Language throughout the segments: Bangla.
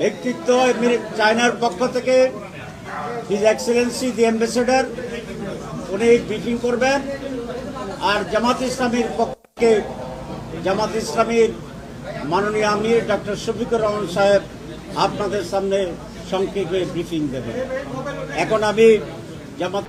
ব্যক্তিত্ব চায়নার পক্ষ থেকে। His excellency the ambassador. উনি ব্রিফিং করবেন। আর জামাত ইসলামীর পক্ষে জামাত ইসলামীর মাননীয় আমির ডক্টর শফিকুর রহমান সাহেব আপনাদের সামনে সংক্ষেপে ব্রিফিং দেবেন। এখন আমি জামাত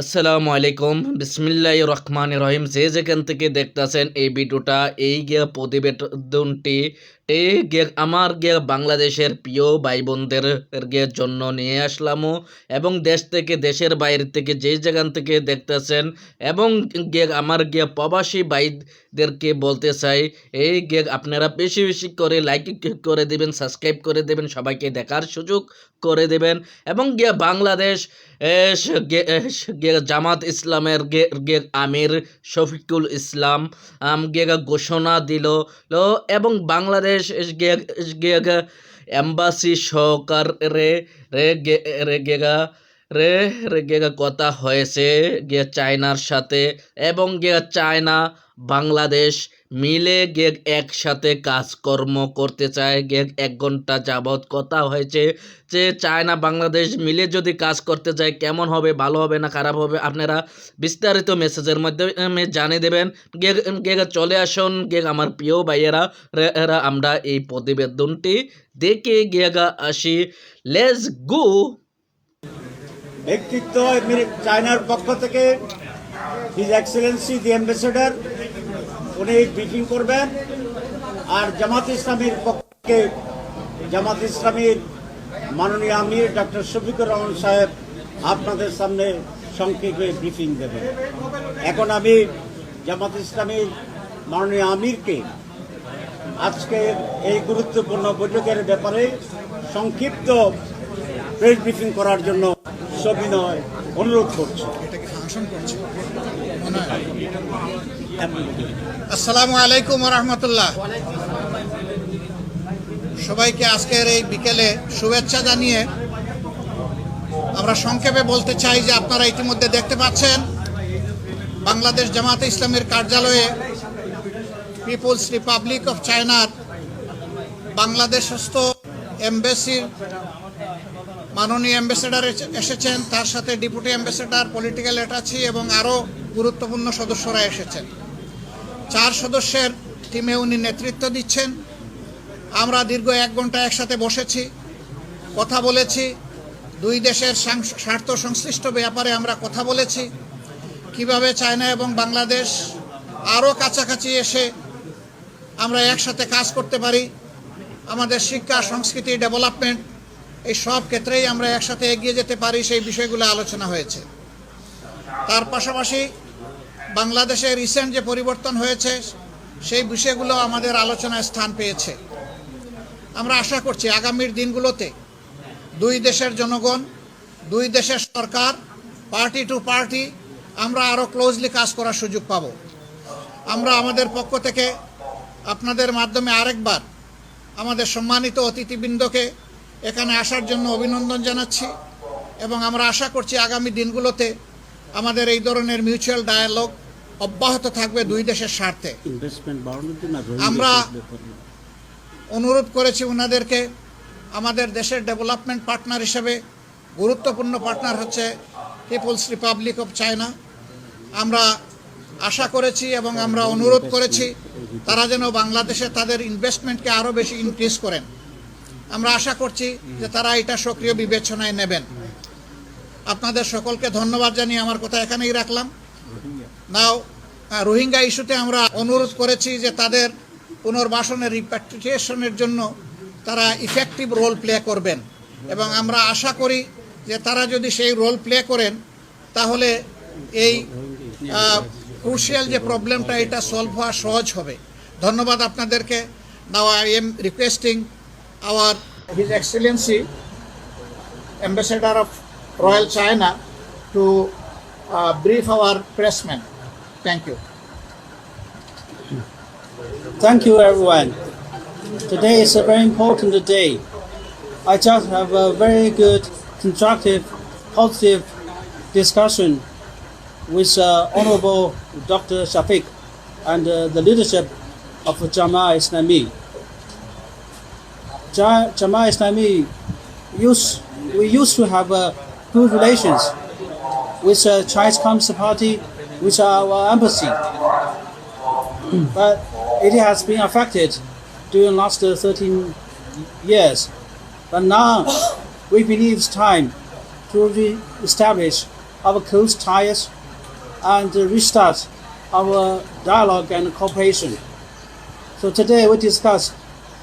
আসসালামু আলাইকুম। বিসমিল্লাহ রহমান রহিম। যে যেখান থেকে দেখতেছেন এই ভিডিওটা, এই গিয়ে প্রতিবেদনটি আমার গিয়ে বাংলাদেশের প্রিয় ভাই বোনদের জন্য নিয়ে আসলামও এবং দেশ থেকে, দেশের বাইরে থেকে, যে যেখান থেকে দেখতেছেন এবং গিয়ে আমার গিয়ে প্রবাসী ভাইদেরকে বলতে চাই এই গিয়ে আপনারা বেশি বেশি করে লাইক করে দিবেন সাবস্ক্রাইব করে দেবেন, সবাইকে দেখার সুযোগ করে দেবেন। এবং গিয়ে বাংলাদেশ জামাত ইসলামের গে- আমির শফিকুল ইসলাম গে ঘোষণা দিল। এবং বাংলাদেশ, এস, গে- এস, গে- এম্বাসি সহকার রে রে গেগা রে রে গেগা কথা হয়েছে। গিয়ে চায়নার সাথে এবং গিয়ে চায়না বাংলাদেশ মিলে গেগ একসাথে কাজকর্ম করতে চায়। গে এক ঘণ্টা যাবৎ কথা হয়েছে যে, চায়না বাংলাদেশ মিলে যদি কাজ করতে চায়, কেমন হবে, ভালো হবে না খারাপ হবে? আপনারা বিস্তারিত মেসেজের মাধ্যমে জানিয়ে দেবেন। গে গে চলে আসুন। গে আমার প্রিয় ভাইয়েরা এরা আমরা এই প্রতিবেদনটি দেখে গিয়ে আসি। লেস গো ব্যক্তিত্ব চায়নার পক্ষ থেকে হিজ এক্সেলেন্সি দি অ্যাম্বাসেডার উনি ব্রিফিং করবেন আর জামাত ইসলামীর পক্ষে জামাত ইসলামীর মাননীয় আমির ডক্টর শফিকুর রহমান সাহেব আপনাদের সামনে সংক্ষেপে ব্রিফিং দেবেন এখন আমি জামাত ইসলামীর মাননীয় আমিরকে আজকের এই গুরুত্বপূর্ণ বৈঠকের ব্যাপারে সংক্ষিপ্ত প্রেস ব্রিফিং করার জন্য সবিনয় অনুরোধ করছি। আসসালামু আলাইকুম রহমতুল্লাহ সবাইকে আজকের এই বিকেলে শুভেচ্ছা জানিয়ে আমরা সংক্ষেপে বলতে চাই যে আপনারা ইতিমধ্যে দেখতে পাচ্ছেন, বাংলাদেশ জামাতে ইসলামের কার্যালয়ে পিপলস রিপাবলিক অফ চায়নার বাংলাদেশস্থ এমবেসির মাননীয় অ্যাম্বাসেডার এসেছেন। তার সাথে ডেপুটি অ্যাম্বাসেডার, পলিটিক্যাল অ্যাটাচি এবং আরও গুরুত্বপূর্ণ সদস্যরা এসেছেন। চার সদস্যের টিমে উনি নেতৃত্ব দিচ্ছেন। আমরা দীর্ঘ এক ঘণ্টা একসাথে বসেছি, কথা বলেছি। দুই দেশের স্বার্থ সংশ্লিষ্ট ব্যাপারে আমরা কথা বলেছি। কীভাবে চায়না এবং বাংলাদেশ আরও কাছাকাছি এসে আমরা একসাথে কাজ করতে পারি, আমাদের শিক্ষা, সংস্কৃতি ডেভেলপমেন্ট এই সব ক্ষেত্রেই আমরা একসাথে এগিয়ে যেতে পারি, সেই বিষয়গুলো আলোচনা হয়েছে। তার পাশাপাশি বাংলাদেশে রিসেন্ট যে পরিবর্তন হয়েছে, সেই বিষয়গুলো আমাদের আলোচনায় স্থান পেয়েছে। আমরা আশা করছি আগামীর দিনগুলোতে দুই দেশের জনগণ, দুই দেশের সরকার পার্টি টু পার্টি আমরা আরও ক্লোজলি কাজ করার সুযোগ পাব। আমরা আমাদের পক্ষ থেকে আপনাদের মাধ্যমে আরেকবার আমাদের সম্মানিত অতিথিবৃন্দকে এখানে আসার জন্য অভিনন্দন জানাচ্ছি এবং আমরা আশা করছি আগামী দিনগুলোতে আমাদের এই ধরনের মিউচুয়াল ডায়ালগ অব্যাহত থাকবে দুই দেশের স্বার্থে। আমরা- অনুরোধ করেছি ওনাদেরকে আমাদের দেশের ডেভেলপমেন্ট পার্টনার হিসেবে গুরুত্বপূর্ণ পার্টনার হচ্ছে পিপলস রিপাবলিক অফ চায়না। আমরা আশা করেছি এবং আমরা অনুরোধ করেছি তারা যেন বাংলাদেশে তাদের ইনভেস্টমেন্টকে আরও বেশি ইনক্রিজ করেন। আমরা আশা করছি যে তারা এটা সক্রিয় বিবেচনায় নেবেন। আপনাদের সকলকে ধন্যবাদ জানিয়ে আমার কথা এখানেই রাখলাম। নাও রোহিঙ্গা ইস্যুতে আমরা অনুরোধ করেছি যে তাদের পুনর্বাসনের রিপ্যাট্রিয়েশনের জন্য তারা ইফেক্টিভ রোল প্লে করবেন। এবং আমরা আশা করি যে তারা যদি সেই রোল প্লে করেন তাহলে এই ক্রুশিয়াল যে প্রবলেমটা এটা সলভ হওয়া সহজ হবে। ধন্যবাদ আপনাদেরকে। Now I am requesting our his excellency of Royal China to uh, brief our pressmen. Thank you. Thank you, everyone. Today is a very important day. I just have a very good, constructive, positive discussion with uh, Honorable Dr. Shafiq and uh, the leadership of Jamaah Islami. Ja- Jamaah Islami used, we used to have uh, good relations with uh, Chinese Communist Party, with our embassy. but it has been affected during last uh, 13 years. But now we believe it's time to re-establish our close ties and restart our dialogue and cooperation. So today we discuss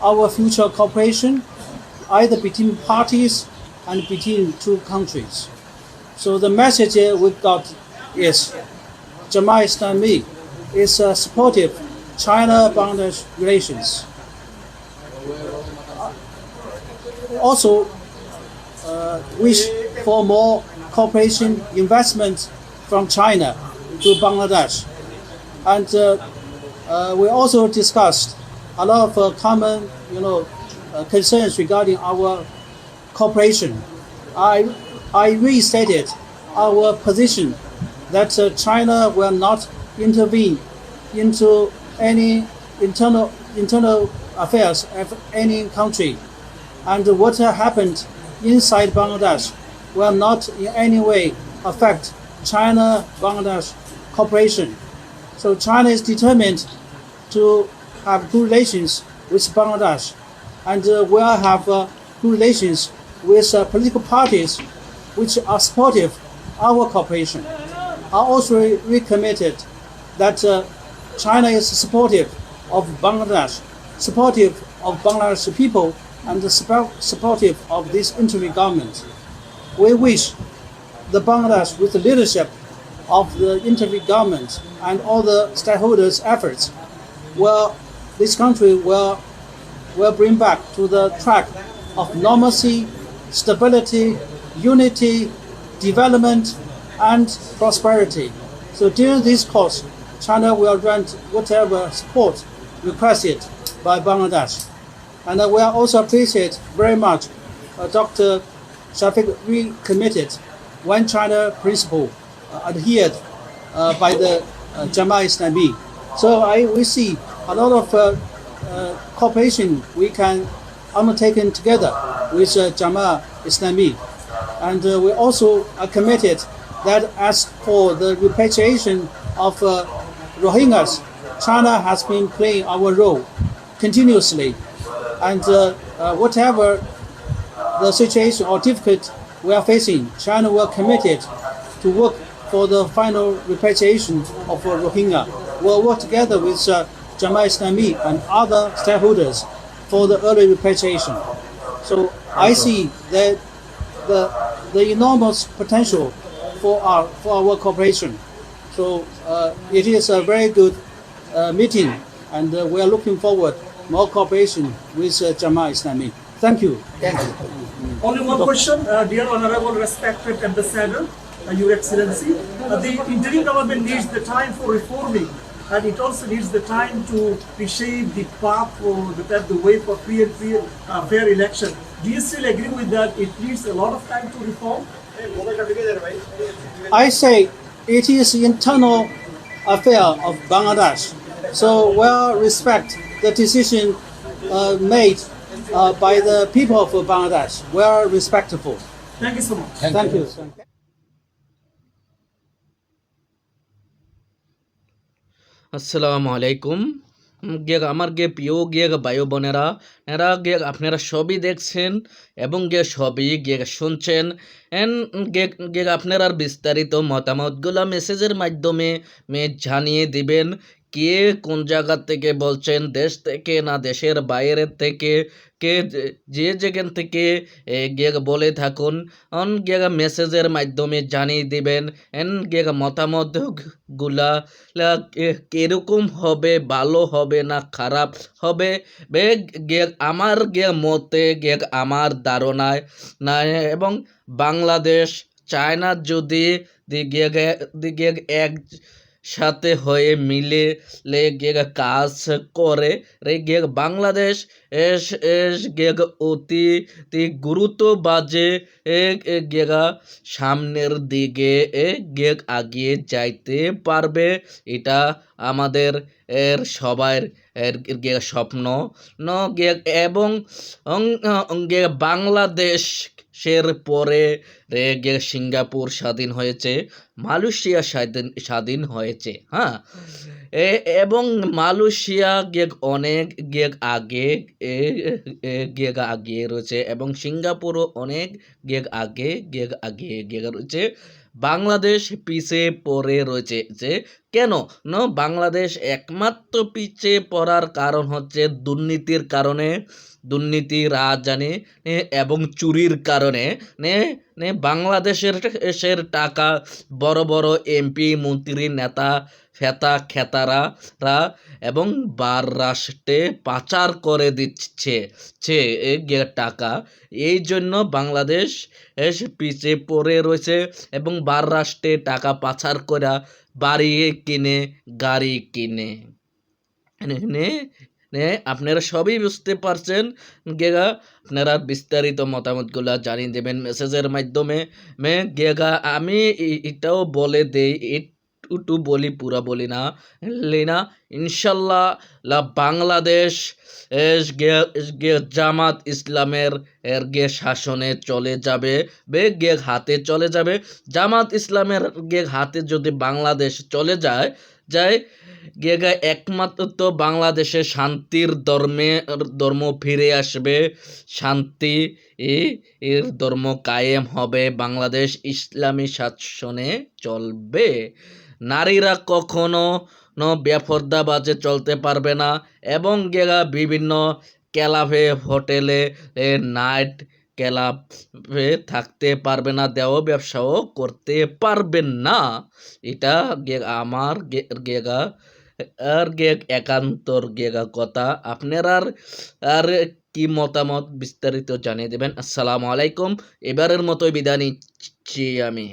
our future cooperation either between parties and between two countries. So the message uh, we got is Jamaah Islami is supportive China-Bangladesh relations. Also, uh, wish for more cooperation investment from China to Bangladesh. And uh, uh, we also discussed a lot of uh, common, you know, uh, concerns regarding our cooperation. I, I restated our position that uh, China will not intervene into any internal internal affairs of any country, and what happened inside Bangladesh will not in any way affect China-Bangladesh cooperation. So China is determined to have good relations with Bangladesh, and uh, will have uh, good relations with uh, political parties which are supportive of our cooperation. Are also recommitted that uh, China is supportive of Bangladesh, supportive of Bangladesh people, and supportive of this interim government. We wish the Bangladesh, with the leadership of the interim government and all the stakeholders' efforts, will this country will will bring back to the track of normalcy, stability, unity, development, and prosperity. So during this course, China will grant whatever support requested by Bangladesh. And we are also appreciate very much uh, Dr. Shafiq recommitted One China principle uh, adhered uh, by the uh, Jamaah Islami. So I, we see a lot of uh, uh, cooperation we can undertake together with uh, Jamaah Islami. And uh, we also are committed that as for the repatriation of uh, Rohingyas, China has been playing our role continuously. And uh, uh, whatever the situation or difficult we are facing, China will committed to work for the final repatriation of uh, Rohingya. We'll work together with uh, Jamaah Islami and other stakeholders for the early repatriation. So I see that the, the enormous potential for our, for our cooperation. So uh, it is a very good uh, meeting and uh, we are looking forward more cooperation with uh, Jamaah Islami. Thank you. Thank you. Only one question, dear honorable respected ambassador, your excellency. Uh, the interim government needs the time for reforming and it also needs the time to reshape the path for the, pave the way for free and free, uh, fair election. Do you still agree with that? It needs a lot of time to reform? I say it is internal affair of Bangladesh. So we'll respect the decision uh, made uh, by the people of Bangladesh. We're respectful. Thank you so much. Thank you. Thank you. আসসালামু আলাইকুম উম, গিয়ে আমার গিয়ে প্রিয় গিয়ে বায়ু বোনেরা, এরা গিয়ে আপনারা সবই দেখছেন এবং গিয়ে সবই গিয়ে শুনছেন। এন, গিয়ে আপনারা বিস্তারিত মতামতগুলো মেসেজের মাধ্যমে মে জানিয়ে দিবেন। কে কোন জায়গা থেকে বলছেন, দেশ থেকে না দেশের বাইরের থেকে? কে যে- যেখান থেকে গিয়ে বলে থাকুন। অন গিয়ে মেসেজের মাধ্যমে জানিয়ে দিবেন। এন গিয়ে মতামতগুলা কীরকম হবে, ভালো হবে না খারাপ হবে? বে গে আমার গে মতে গে আমার ধারণায় না এবং বাংলাদেশ, চায়না যদি দিকে দিকে এক সাথে হয়ে মিলে লে গে কাজ করে রে গে বাংলাদেশ এস এস গে অতি গুরুত্ব বাজে গেগা সামনের দিকে গেগ আগিয়ে যাইতে পারবে। এটা আমাদের এর সবার গে স্বপ্ন। ন গে এবং গে বাংলাদেশের পরে গে সিঙ্গাপুর স্বাধীন হয়েছে, মালয়েশিয়া স্বাধীন স্বাধীন হয়েছে হ্যাঁ? এবং মালয়েশিয়া গেগ অনেক গেগ আগে গেগ আগে রয়েছে এবং সিঙ্গাপুরও অনেক গেগ আগে, গেগ আগে, গেগ রয়েছে বাংলাদেশ পিছে পড়ে রয়েছে। যে কেন? ন, বাংলাদেশ একমাত্র পিছে পড়ার কারণ হচ্ছে দুর্নীতির কারণে, দুর্নীতি রাজধানী এবং চুরির কারণে, নে বাংলাদেশের টাকা বড় বড় এমপি, মন্ত্রী, নেতা ফেতা খেতারা রা এবং বার রাষ্ট্রে পাচার করে দিচ্ছে, ছে টাকা। এই জন্য বাংলাদেশ পিছিয়ে পড়ে রয়েছে এবং বার রাষ্ট্রে টাকা পাচার করা বাড়ি কিনে, গাড়ি কিনে। আপনারা সবই বুঝতে পারছেন? গেগা আপনারা বিস্তারিত মতামতগুলো জানিয়ে দেবেন মেসেজের মাধ্যমে। মে গেগা আমি এটাও বলে দেই একটু বলি, পুরা বলি না। লেনা, ইনশাল্লাহ লা বাংলাদেশ গে জামাত ইসলামের, এর গে শাসনে চলে যাবে, বে গে হাতে চলে যাবে। জামাত ইসলামের গে হাতে যদি বাংলাদেশ চলে যায় যায় গেগা একমাত্র তো বাংলাদেশে শান্তির ধর্মে ধর্ম ফিরে আসবে, শান্তি এর ধর্ম কায়েম হবে, বাংলাদেশ ইসলামী শাসনে চলবে। নারীরা কখনো বেফর্দাবাজে চলতে পারবে না এবং গেগা বিভিন্ন ক্লাবে হোটেলে নাইট ক্লাবে থাকতে পারবে না, দেহ ব্যবসাও করতে পারবেন না। এটা আমার গেগা, আর গে একান্তর গেগা কথা। আপনার আর আর কি মতামত বিস্তারিত জানিয়ে দেবেন? আসসালামু আলাইকুম। এবারের মতো বিদায় নিচ্ছি আমি।